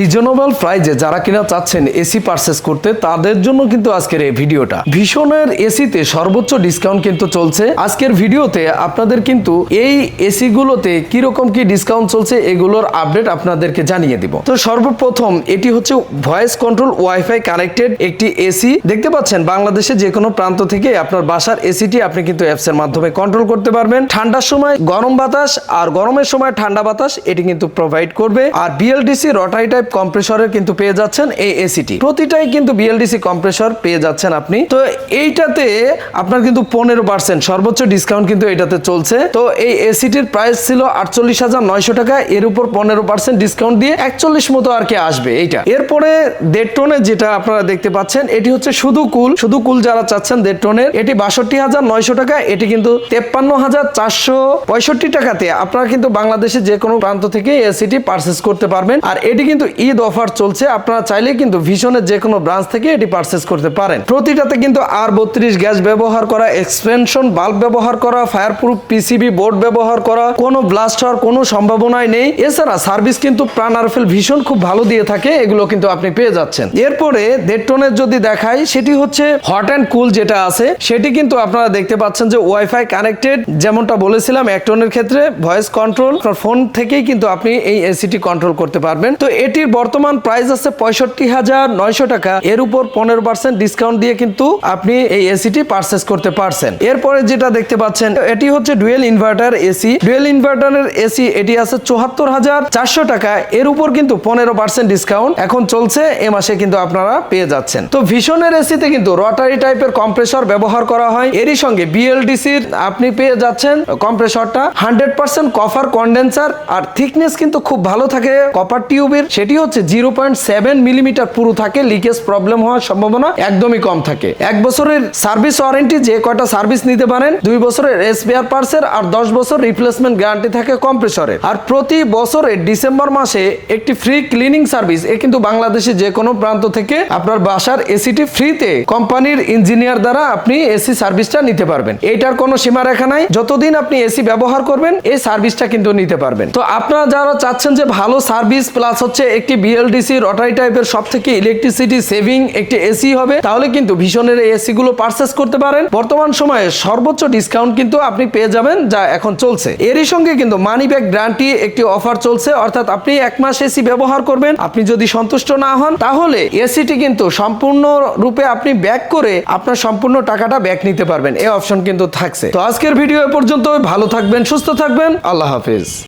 Reasonable প্রাইজে যারা কিনা চাচ্ছেন এসি পারচেস করতে, তাদের জন্য কিন্তু আজকের এই ভিডিওটা। ভীষণের এসিতে সর্বোচ্চ ডিসকাউন্ট কিন্তু চলছে। আজকের ভিডিওতে আপনাদের কিন্তু এই এসি গুলোতে কীরকম কি ডিসকাউন্ট চলছে, এগুলোর আপডেট আপনাদেরকে জানিয়ে দিব। তো সর্বপ্রথম, এটি হচ্ছে ভয়েস কন্ট্রোল ওয়াইফাই কানেক্টেড একটি এসি দেখতে পাচ্ছেন, বাংলাদেশে যে কোনো প্রান্ত থেকে আপনার বাসার এসিটি আপনি কিন্তু অ্যাপস এর মাধ্যমে কন্ট্রোল করতে পারবেন। ঠান্ডার সময় গরম বাতাস আর গরমের সময় ঠান্ডা বাতাস, এটি কিন্তু প্রোভাইড করবে। আর বিএলডিসি রটারি টাইপ কম্প্রেসরের কিন্তু পেয়ে যাচ্ছেন এই এসিটি প্রতিটাই কিন্তু বিএলডিসি কম্প্রেসর পেয়ে যাচ্ছেন আপনি। তো এইটাতে আপনার কিন্তু পনেরো পার্সেন্ট সর্বোচ্চ ডিসকাউন্ট কিন্তু এটাতে চলছে। তো এই এসিটির প্রাইস ছিল আটচল্লিশ হাজার নয়শো টাকা, এর উপর পনেরো পার্সেন্ট ডিসকাউন্ট দিয়ে একচল্লিশ মতো আর কি আসবে এইটা। এরপরে দেড় টনের যেটা আপনারা দেখতে পাচ্ছেন, এটি হচ্ছে শুধু কুল। শুধু কুল যারা চাচ্ছেন দেড় টনের, এটি বাষট্টি হাজার নয়শো টাকা, এটি কিন্তু তেপ্পান্ন হাজার চারশো পঁয়ষট্টি টাকাতে আপনারা কিন্তু বাংলাদেশে যে কোনো প্রান্ত থেকে এসিটি পারচেস করতে পারবেন। আর এটি কিন্তু ঈদ অফার চলছে, আপনারা চাইলে কিন্তু ভীষণের যে কোনো ব্রাঞ্চ থেকে এটি পারচেস করতে পারেন। প্রতিটাতে কিন্তু আর বত্রিশ গ্যাস ব্যবহার করা এক্সপেনশন বাল্ব ব্যবহার করা ফায়ার প্রুফ পিসিবি বোর্ড ব্যবহার করা, কোনো ব্লাস্ট হওয়ার কোনো সম্ভাবনাই নেই। এছাড়া সার্ভিস কিন্তু প্রাণ আরফেল ভীষণ খুব ভালো দিয়ে থাকে, এগুলো কিন্তু আপনি পেয়ে যাচ্ছেন। এরপরে দেড় টনের যদি দেখাই, সেটি হচ্ছে হট অ্যান্ড কুল যেটা আছে, সেটি কিন্তু আপনারা দেখতে পাচ্ছেন যে ওয়াইফাই কানেক্টেড যেমনটা বলেছিলাম এক টনের ক্ষেত্রে ভয়েস কন্ট্রোল ফোন থেকেই কিন্তু আপনি এই এসিটি কন্ট্রোল করতে পারবেন। তো এটির বর্তমান প্রাইস আছে পঁয়ষট্টি হাজার নয়শো টাকা। এর উপর পনেরো পার্সেন্ট ডিসকাউন্ট দিয়ে কিন্তু আপনি এই এসিটি পারচেস করতে পারছেন। এরপরে যেটা দেখতে পাচ্ছেন, এটি হচ্ছে ডুয়েল ইনভার্টার এসি ডুয়েল ইনভার্টারের এসি এটি আছে চুয়াত্তর হাজার চারশো টাকা। এর উপর কিন্তু পনেরো পার্সেন্ট ডিসকাউন্ট এখন চলছে, এ মাসে কিন্তু আপনারা পেয়ে যাচ্ছেন। তো ভীষণের এসিতে কিন্তু রটারি টাইপের কম্প্রেসর ব্যবহার করা হয়। এরই সঙ্গে বিএলডিসির আপনি পেয়ে যাচ্ছেন কম্প্রেসরটা হান্ড্রেড পার্সেন্ট কফার কন্ডেন্সার আর থিকনেস কিন্তু খুব ভালো থাকে। কপার টিউবের সেটি হচ্ছে, জিরো পয়েন্ট সেভেন মিলিমিটার পুরো থাকে লিকেজ প্রবলেম হওয়ার সম্ভাবনা একদমই কম থাকে। এক বছরের সার্ভিস ওয়ারেন্টি যে কয়টা সার্ভিস নিতে পারেন, দুই বছরের এসবিআর পার্সের আর দশ বছর রিপ্লেসমেন্ট গ্যারান্টি থাকে কম্প্রেসরের আর প্রতি বছরে ডিসেম্বর মাসে একটি ফ্রি ক্লিনিং সার্ভিস এ কিন্তু বাংলাদেশে যে কোনো প্রান্ত থেকে আপনার বাসার এসিটি ফ্রিতে কোম্পানির ইঞ্জিনিয়ার দ্বারা আপনি এসি সার্ভিসটা নিতে পারবেন। এটার কোনো সীমারেখা নাই। যতদিন আপনি এসি ব্যবহার করবেন, এই সার্ভিসটা কিন্তু নিতে পারবেন। তো আপনারা যারা চাচ্ছেন যে ভালো সার্ভিস প্লাস হচ্ছে একটি বিএলডিসি রটারি টাইপের সব থেকে ইলেকট্রিসিটি সেভিং একটি এসি হবে, তাহলে কিন্তু ভীষণের এই এসি গুলো পারচেস করতে পারেন। বর্তমান সময়ে সর্বোচ্চ ডিসকাউন্ট কিন্তু আপনি পেয়ে যাবেন, যা এখন চলছে। এরই সঙ্গে কিন্তু মানি ব্যাগ গ্যারান্টি একটি অফার চলছে, অর্থাৎ আপনি এক মাস এসি ব্যবহার করবেন। আপনি যদি সন্তুষ্ট না হন, তাহলে এসিটি কিন্তু সম্পূর্ণ রূপে আপনি ব্যাক করে আপনার সম্পূর্ণ টাকাটা ব্যাক নিতে পারবেন। এই অপশন কিন্তু থাকছে। তো আজকের ভিডিও এ পর্যন্ত ভালো থাকবেন, সুস্থ থাকবেন। আল্লাহ হাফিজ।